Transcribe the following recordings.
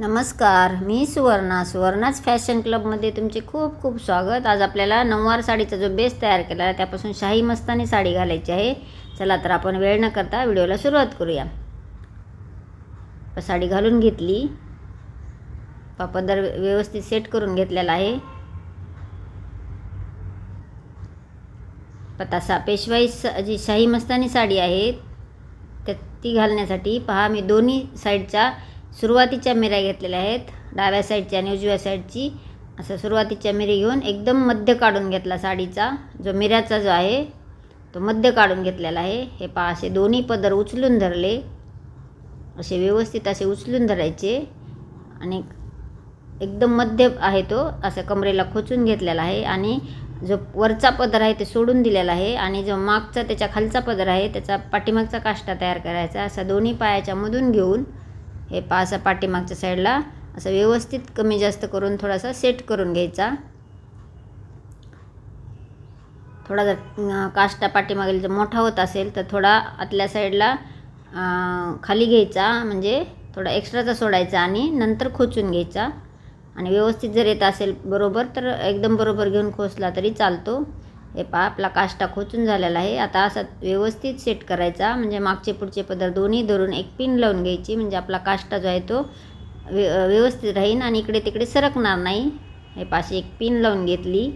नमस्कार मी सुवर्णा. सुवर्णाच फॅशन क्लबमध्ये तुमचे खूप खूप स्वागत. आज आपल्याला नऊवार साडीचा जो बेस तयार केला आहे त्यापासून शाही मस्तानी साडी घालायची आहे. चला तर आपण वेळ न करता व्हिडिओला सुरुवात करूया. साडी घालून घेतली. पापदर व्यवस्थित सेट करून घेतलेला आहे. पतासा पेशवाई जी शाही मस्तानी साडी आहे त्या ती घालण्यासाठी पहा मी दोन्ही साईडच्या सुरुवातीच्या मिऱ्या घेतलेल्या आहेत. डाव्या साईडची आणि उजव्या साईडची. असं सुरुवातीच्या मिरी घेऊन एकदम मध्य काढून घेतला साडीचा. जो मिऱ्याचा जो आहे तो मध्य काढून घेतलेला आहे. हे पहा असे दोन्ही पदर उचलून धरले. असे व्यवस्थित असे उचलून धरायचे. आणि एकदम मध्य आहे तो असं कमरेला खोचून घेतलेला आहे. आणि जो वरचा पदर आहे ते सोडून दिलेला आहे. आणि जो मागचा त्याच्या खालचा पदर आहे त्याचा पाठीमागचा काष्टा तयार करायचा. असा दोन्ही पायाच्या मधून घेऊन हे पा असा पाठीमागच्या साईडला असं व्यवस्थित कमी जास्त करून थोडासा सेट करून घ्यायचा. थोडा जर काष्टा पाठीमागेल जर मोठा होत असेल तर थोडा आतल्या साईडला खाली घ्यायचा म्हणजे थोडा एक्स्ट्राचा सोडायचा आणि नंतर खोचून घ्यायचा. आणि व्यवस्थित जर येत असेल बरोबर तर एकदम बरोबर घेऊन खोचला तरी चालतो. हे पहा आपला काष्टा खोचून झालेला आहे. आता असा व्यवस्थित सेट करायचा. म्हणजे मागचे पुढचे पदर दोन्ही धरून एक पिन लावून घ्यायची. म्हणजे आपला काष्टा जो आहे तो व्य व्यवस्थित राहीन आणि इकडे तिकडे सरकणार नाही. हे पाशी एक पिन लावून घेतली.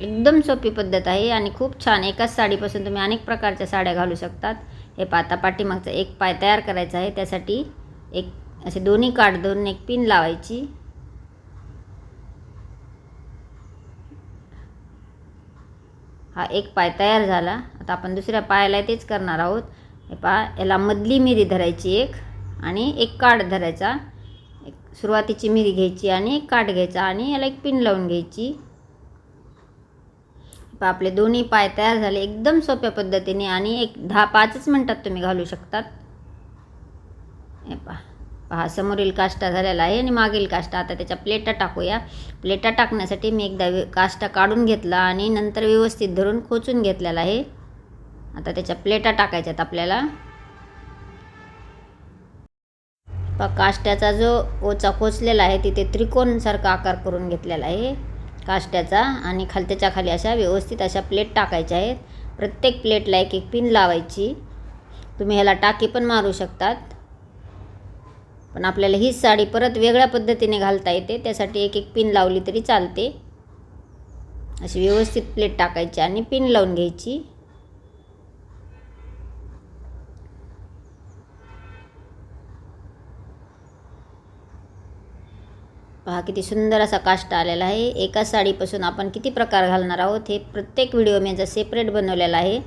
एकदम सोपी पद्धत आहे आणि खूप छान. एकाच साडीपासून तुम्ही अनेक प्रकारच्या साड्या घालू शकतात. हे पाता पाठीमागचा एक पाय तयार करायचा आहे. त्यासाठी एक असे दोन्ही काठ धरून एक पिन लावायची. हा एक पाय तयार झाला. आता आपण दुसऱ्या पायाला तेच करणार आहोत. हे पहा याला मधली मिरी धरायची एक आणि एक काठ धरायचा. एक सुरुवातीची मिरी घ्यायची आणि एक काठ घ्यायचा आणि याला एक पिन लावून घ्यायची. पहा आपले दोन्ही पाय तयार झाले एकदम सोप्या पद्धतीने आणि एक दहा पाचच मिनटात तुम्ही घालू शकतात. हे पहा. पहा समोरील काष्टा झालेला आहे आणि मागील काष्टा. आता त्याच्या प्लेटा टाकूया. प्लेटा टाकण्यासाठी मी एकदा काष्टा काढून घेतला आणि नंतर व्यवस्थित धरून खोचून घेतलेला आहे. आता त्याच्या प्लेटा टाकायच्यात आपल्याला. काष्ट्याचा जो ओचा खोचलेला आहे तिथे त्रिकोणसारखा आकार करून घेतलेला आहे. काष्ट्याचा आणि खालत्याच्या खाली अशा व्यवस्थित अशा प्लेट टाकायच्या आहेत. प्रत्येक प्लेटला एक एक पिन लावायची. तुम्ही ह्याला टाकी पण मारू शकतात. पण आपल्याला हीच साडी परत वेगळ्या पद्धतीने घालता येते त्यासाठी एक एक पिन लावली तरी चालते. अशी व्यवस्थित प्लेट टाकायची आणि पिन लावून घ्यायची. पहा किती सुंदर असा काष्ट आलेला आहे. एकाच साडीपासून आपण किती प्रकार घालणार आहोत हे प्रत्येक व्हिडिओ मी याचा सेपरेट बनवलेला आहे.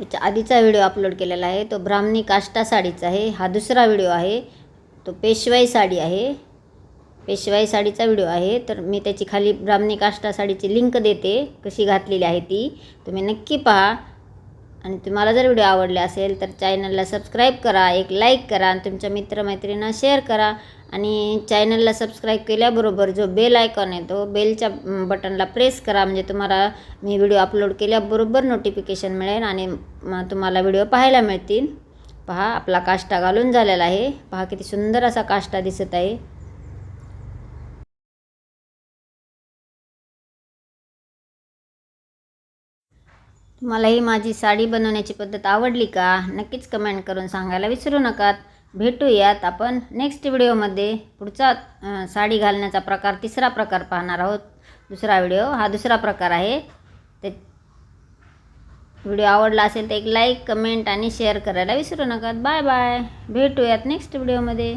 याच्या आधीचा व्हिडिओ अपलोड केलेला आहे. तो ब्राह्मणी काष्टा साडीचा आहे. हा दुसरा व्हिडिओ आहे. तो पेशवाई साडी आहे. पेशवाई साडीचा व्हिडिओ आहे. तर मी त्याची खाली ब्राह्मणी काष्टा साडीची लिंक देते. कशी घातलेली आहे ती. तुम्ही नक्की पहा. आणि तुम्हाला जर व्हिडिओ आवडले असेल तर चॅनलला सबस्क्राईब करा एक लाईक करा आणि तुमच्या मित्रमैत्रिणींना शेअर करा. आणि चॅनलला सबस्क्राईब केल्याबरोबर जो बेल आयकॉन आहे तो बेलच्या बटनला प्रेस करा. म्हणजे तुम्हाला मी व्हिडिओ अपलोड केल्याबरोबर नोटिफिकेशन मिळेल आणि तुम्हाला व्हिडिओ पाहायला मिळतील. पहा आपला काष्टा घालून झालेला आहे. पहा किती सुंदर असा काष्टा दिसत आहे. तुम्हाला ही माझी साडी बनवण्याची पद्धत आवडली का? नक्कीच कमेंट करून सांगायला विसरू नका भेटूयात आपण नेक्स्ट व्हिडिओमध्ये पुढचा साडी घालण्याचा प्रकार तिसरा प्रकार पाहणार आहोत. दुसरा व्हिडिओ हा दुसरा प्रकार आहे. ते व्हिडिओ आवडला असेल तर एक लाईक कमेंट आणि शेअर करायला विसरू नका बाय बाय भेटूयात नेक्स्ट व्हिडिओमध्ये